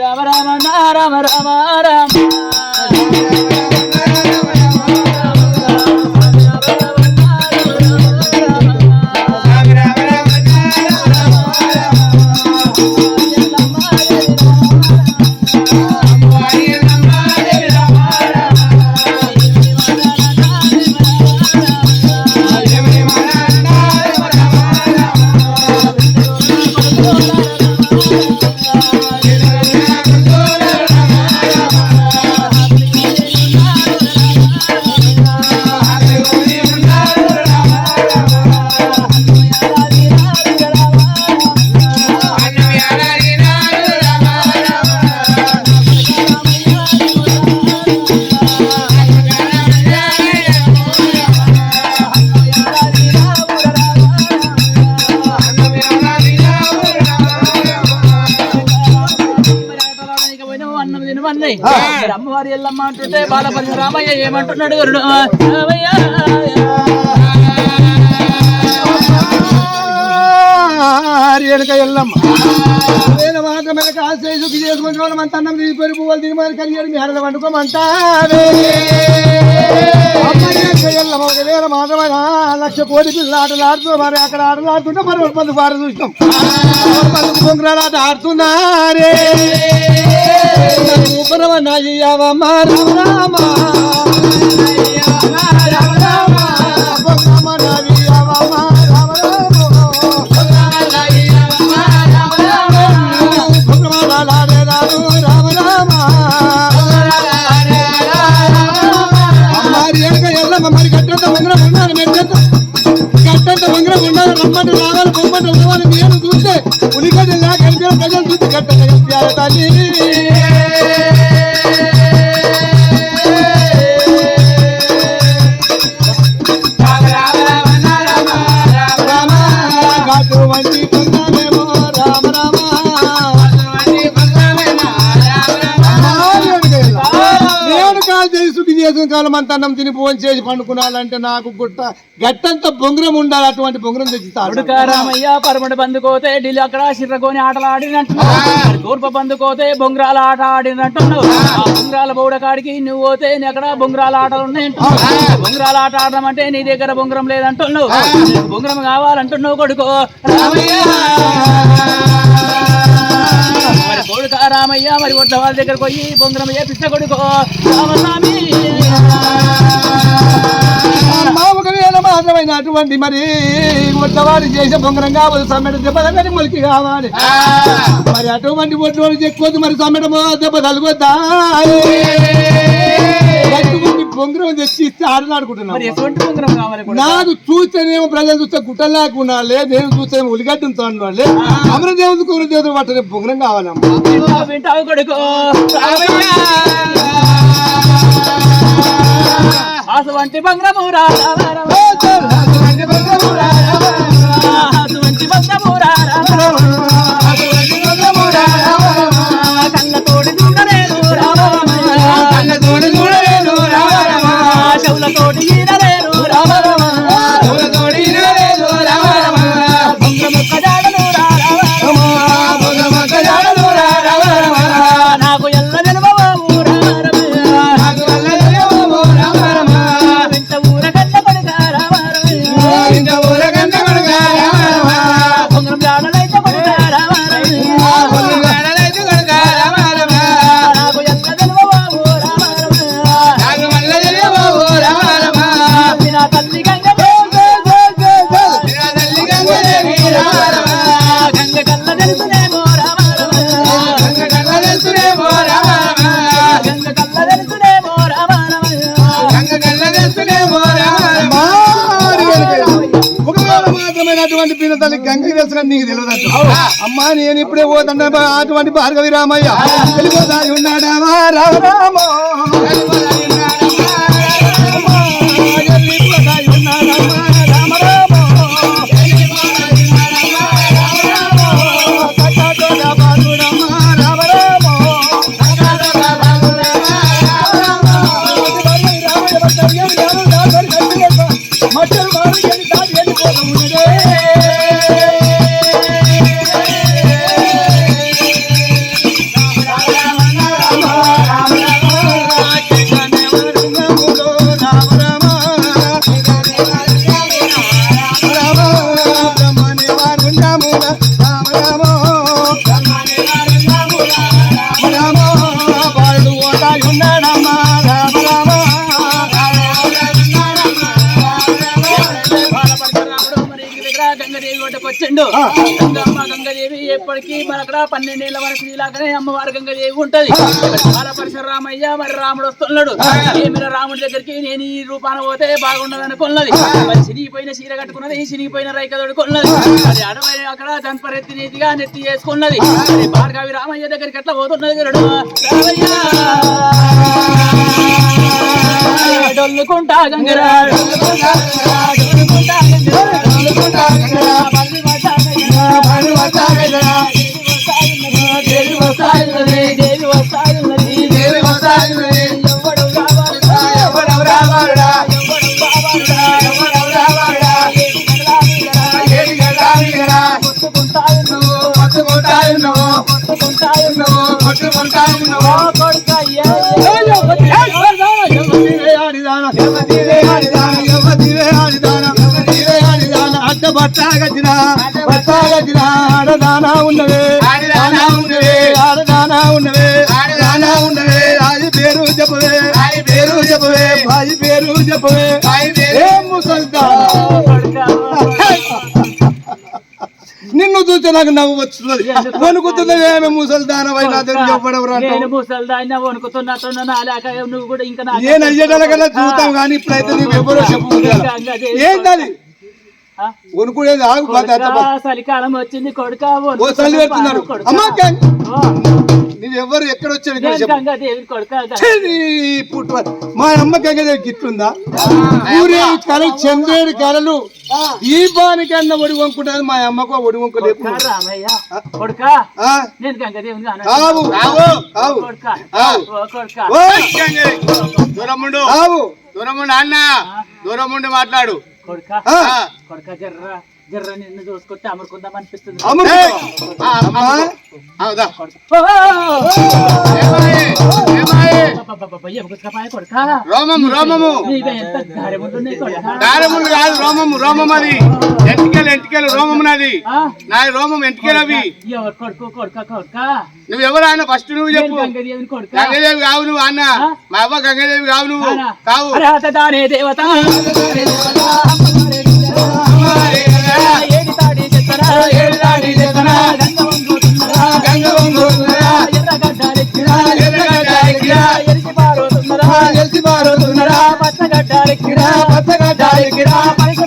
రామ రామ రామ రామ రామ అన్నం అమ్మవారి ఎల్లమ్మ అంటుంటే బాలపల్లి రామయ్య ఏమంటున్నాడు దారి వెనుక వెళ్ళమ్మ నేను కాల్ చేసి సుఖి చేసుకుని వాళ్ళ అన్నం తీసి పువ్వులు మీ అడలు వండుకోమంటావే అమ్మాయి ఒకవేళ మాత్రమే లక్ష కోటి పిల్లలు ఆటలు ఆడుతూ మరి అక్కడ ఆటలు ఆడుతుంటే మరి ఒక మంది పార చూసినాం. మంది బొంగరాలు ఆట ఆడుతున్నారే ఉపరమన్నా అయ్యవమ్మ మారు రామా. లేక వెళ్ళిపోయిన ప్రజలు చూస్తే గట్టంత కలిపారు తల్లి సుఖి చేసుకుని కాలం అంత అన్నం తిని ఫోన్ చేసి పండుకున్నాలంటే నాకు గుట్ట గట్టంత బొంగరం ఉండాలి అటువంటి బొంగరం తెచ్చిస్తాడు పరమటి బందుకోతే ఢిల్లీ అక్కడ చిర్రకోని ఆటలు ఆడినట్టున్నావు తూర్పు బందుకోతే బొంగరాల ఆట ఆడినట్టున్నావు ఆ. బొంగరాల బౌడ కాడికి నువ్వు పోతే అక్కడ బొంగరాల ఆటలు ఉన్నాయంటున్నావు బొంగరాల ఆట ఆడడం అంటే నీ దగ్గర బొంగరం లేదంటున్నావు బొంగరం కావాలంటున్నావు కొడుకో. రామయ్య! కొడుక రామయ్య మరి ఒడ్ల వాళ్ళ దగ్గరకు పోయి ఏ పిచ్చ కొడుకో. రామస్వామి. మా ఒకవేళ మాత్రమైన అటువంటి మరి ఒట్టవాడు చేసే బొంగరం కావాలి సమ్మెట దెబ్బ తగ్గని మొలికి కావాలి. మరి అటువంటి ఒట్టవాడు చెక్కొద్దు మరి సమ్మెట దెబ్బ తలగొద్దా బొంగరం తెచ్చి ఇస్తే ఆడలాడుకుంటున్నాను? నాకు చూస్తేనేమో ప్రజలు చూస్తే గుట్టలాగా ఉండాలి నేను చూస్తేనేమో ఉలిగడ్డంతో ఉండాలి అమరదేవుడు కుమరదేవుడు పట్టనే బొంగరం కావాలమ్మా. వింటావు పిల్ల తల్లి గంగి తెలుసు నీకు తెలియదు అమ్మా నేను ఇప్పుడే పోతున్నా అటువంటి భార్గవి రామయ్య వెళ్ళిపోతా ఉన్నాడా రామ రామ ఎప్పటికీ మన అక్కడ పన్నెండేళ్ళ వరకు ఇలాగనే అమ్మవారు గంగదేవి ఉంటది రామయ్య మరి రాముడు వస్తున్నాడు. రాముడి దగ్గరికి నేను ఈ రూపాన పోతే బాగుండదు అనుకున్నది మరి చినిగిపోయిన చీర కట్టుకున్నది చినిగిపోయిన రైక కొన్నది. మరి అడవి అక్కడ దంపరెత్తి నీతిగా నెత్తి చేసుకున్నది. మరి భార్గవి రామయ్య దగ్గరికి ఎట్లా పోతున్నది రామయ్య! డొల్లుకుంటా గంగరా డొల్లుకుంటా వస్తాయున్నది డొల్లుకుంటా కావాలరా ఎవ్వడు కావాలరా ఆడదానా ఉన్నవే ఆడదానా ఉన్నవే. ఆడదానా ఉన్నవే ఆడదానా ఉన్నవే రాజు పేరు చెప్పవే. రాజు పేరు చెప్పవే. రాజు పేరు చెప్పవే. నిన్ను చూస్తే నాకు నవ్వు వస్తున్నది వణుకుతున్నవేమి ముసల్దానవై నా దగ్గర చెప్పడవరా నేను ముసల్దాన్న వణుకుతున్నట్టున్న నాలాక నువ్వు కూడా ఇంకా నా నేను అయ్యేటలా చూస్తాం కానీ ఇప్పుడైతే ఎవరో ఏంటది? వణుకుడేది ఆగు చలికాలం వచ్చింది కొడుక ఓ చల్లి పెడుతున్నారు అమ్మా గంగ. నువ్వు ఎవరు ఎక్కడ మా అమ్మ గంగదేవి గిట్లుందా? ఊరే కళలు చంద్రుడి కళలు దీపానికన్నా ఒడి వంకుంటుంది మా అమ్మకు ఒడి వంకు దూరముండు. ఆవు. దూరముండు అన్న. దూరముండు మాట్లాడు. కొడుక ఆ, కొడుక జర్ర నిన్ను చూసుకుంటే అమరుకుందాం అనిపిస్తుంది. రోమము రోమము. నీవే ఎంత గారెముంటుంది కొడుక? దారములు కాదు రోమము రోమం అది. ఎంటికలు ఎంటికలు రోమము నాది? నా రోమం ఎంటికలు అవి. ఎవరు కొడుకు కొడుక కొడుక? నువ్వు ఎవరు అన్న ఫస్ట్ నువ్వు చెప్పు. గంగాదేవిని కొడుక. గంగదేవి కావు నువ్వు అన్న. మా అవ్వ గంగదేవి కావు నువ్వు? కావు. దేవత. పారుతున్నరా గెలిచి పారుతున్నరా, పచ్చగడ్డాలెక్కిరా పచ్చగడ్డాలెక్కిరా, పలికి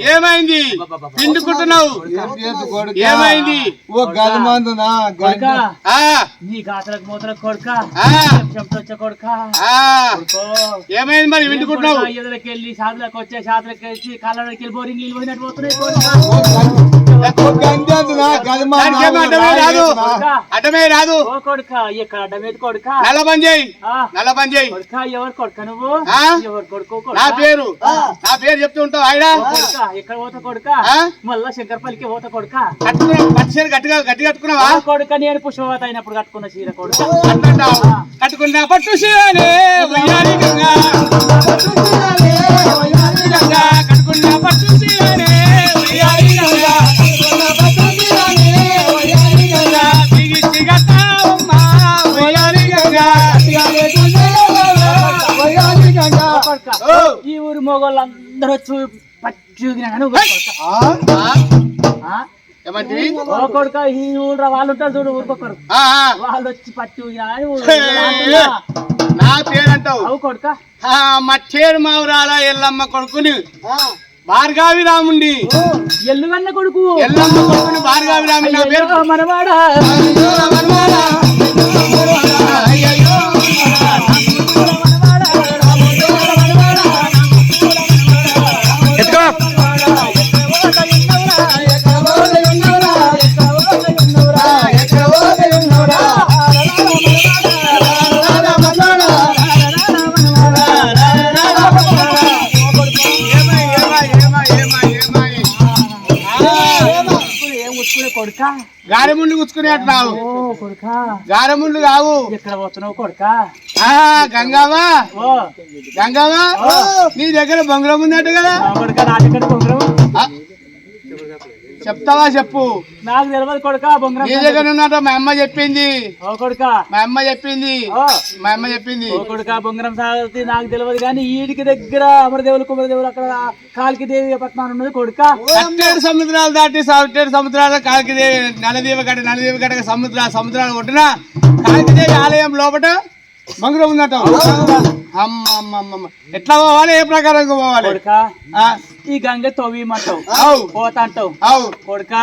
yeah, man. ఏమైంది? కొడుకా? ఏమైంది? ఓ ఆ. నీ గాతలకు మూతలకు కొడుక ఆ. చెమటొచ్చే కొడుక. ఏమైంది మరి వింటుకుంటున్నావు ఎదురుకి వెళ్ళి షాపులకు వచ్చే షాపులకు వచ్చి కాళ్ళకి వెళ్ళి బోరింగ్ నీళ్ళు పోయినట్టు పోతున్నాయి అడ్డమే రాదు. అడ్డమే రాదు. ఓ కొడుక ఎక్కడ అడ్డమేది కొడుక? నల్ల పని చేయి ఆ, నల్ల పని చేయి కొడుక ఎవరు కొడుక నువ్వు? ఎవరు కొడుకు నా పేరు. నా పేరు చెప్తూ ఉంటావు ఆయన? పోతా కొడుక? మళ్ళా శంకర్పల్లికి పోతా కొడుక. గట్టిగా గట్టి కట్టుకున్నావా? కొడుక నేను పుష్పవత అయినప్పుడు కట్టుకున్న చీర కొడుక. కట్టుకున్నా పట్టు చీరనే కట్టుకున్నా పట్టు చీరనే ఈ ఊరు మొగోళ్ళందరూ వచ్చి కానీ ఊగరు కొడుక. ఏమంటివి ఈ ఊరు వాళ్ళు ఉంటారు చూడు ఊరుకొకరు. వాళ్ళు వచ్చి పచ్చి ఊగినా కానీ. నా పేరు అంటావు అవు కొడుక. మచ్చేరు మావురాల ఎల్లమ్మ కొడుకుని. భార్గావి రాముండి ఎల్లుగన్న కొడుకు. ఎల్లమ్మ కొడుకుని భార్గావి రాముడి నా పేరు. మనవాడా. కొడుక? గారెముండు గుచ్చుకునే రావు. కొడుక. గారెముండు కావు ఎక్కడ పోతున్నావు కొడుక? ఆ గంగావా? ఓ. గంగావా? నీ దగ్గర బంగారం ఉందట కదా. కొడుక నా దగ్గర బొంగరం చెప్తావా చెప్పు? నాకు తెలియదు కొడుక బొంగరం నీ దగ్గర ఉన్నట మా అమ్మ చెప్పింది. ఓ కొడుక. మా అమ్మ చెప్పింది. మా అమ్మ చెప్పింది. ఓ కొడుక బొంగరం సాగతి నాకు తెలియదు కానీ ఈడికి దగ్గర అమరదేవులు కుమరదేవులు అక్కడ కాలికి దేవి పట్నం ఉన్నది కొడుక. సట్టేడు సముద్రాలు దాటి సట్టేడు సముద్రాలు కాకిదేవి నలదేవి గడ నలదేవి గడ సముద్ర సముద్రాలు కొట్టిన కాకిదేవి ఆలయం లోపల మంగురం ఉందట. ఎట్లా పోవాలి? ఏ ప్రకారంగా పోవాలి? కొడుక ఆ, ఈ గంగ తవ్విమంటావు పోతా అంటావు అవు. కొడుక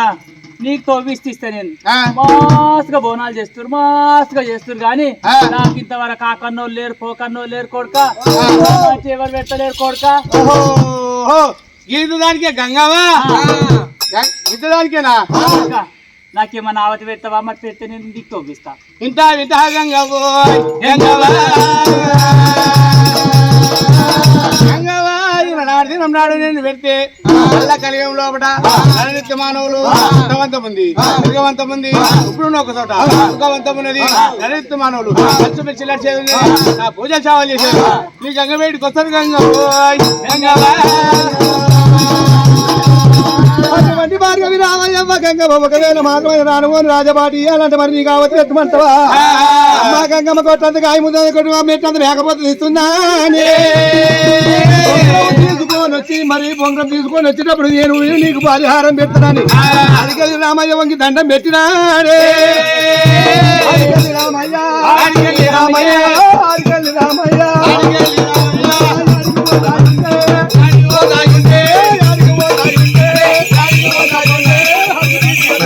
నీకు తవ్విస్తే ఇస్తా నేను ఆ, మస్తుగా బోనాలు చేస్తారు మస్తుగా చేస్తారు కానీ. నాకు ఇంతవరకు ఆ కన్నోళ్ళు లేరు పో కన్నోళ్ళు లేరు కొడుక. ఎవరు పెట్టలేరు కొడుక. గీత దానికే గంగావా? గం- గీత దానికేనా నాకేమన్నా ఆవతి పెడతావా మరి పెడితే నేను దిక్కు తవ్విస్తా. ఇంత ఇంత నాడు దినం నాడు నేను పెడితే అల్ల కలిగం లోపల నరనిత్య మానవులు సుఖవంతం ఉంది ఇప్పుడు ఒక చోట సుఖవంతం ఉన్నది నరనిత్య మానవులు. ఖర్చు పెట్టి లక్షలు నా పూజ సేవలు చేసేది. నీ గంగవేడికి వస్తారు గంగ అటువంటి భార్గవి రామయ్యమ్మ గంగమ్మ ఒకవేళ మాత్రమే రానుకోని రాజపాటి అలాంటి మరి నీకు ఎత్తమంటావా? అమ్మ గంగమ్మ కొట్టంత గాయ ముందు కొట్టు మెట్టంత మేకపోతే తీసుకొని వచ్చి మరి బొంగరం తీసుకొని వచ్చేటప్పుడు నేను నీకు పరిహారం పెడతానని. అడిగది రామయ్య వంగి దండం పెట్టినాడే రామయ్య. రామయ్య. రామయ్య.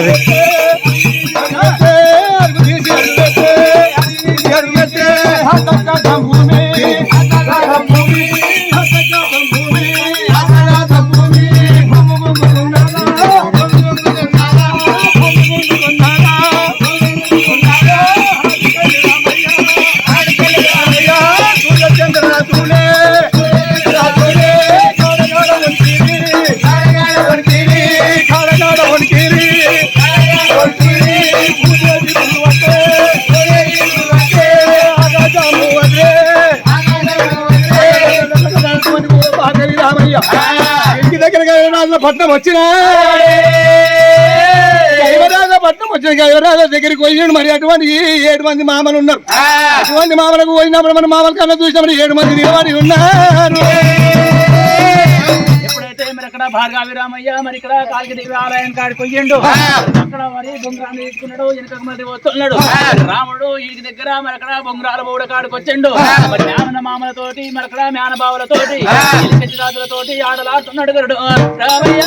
Okay. పట్నం వచ్చిన? పట్నం వచ్చిన? గైవరాజ దగ్గరికి పోయినాడు మరి. అటువంటి ఏడు మంది మామలు ఉన్నారు. అటువంటి మామలకు పోయినప్పుడు మన మామల కన్నా చూసినప్పుడు ఏడు మంది నిలబడి ఉన్నారు. అక్కడ భార్గవి రామయ్య మరి ఇక్కడ కాలికి దేవి ఆలయం కాడికి పోయిండు. అక్కడ మరి బొంగరాన్ని తీసుకున్నాడు వెనుక మరి వస్తున్నాడు. రాముడు వీడికి దగ్గర మరి అక్కడ బొంగరాల బౌడ కాడికి వచ్చిండు. మరి మేనన మామలతోటి మరి అక్కడ మేనబావులతోటి రాజులతోటి ఆడలాడుతున్నాడు గరుడు. రామయ్య!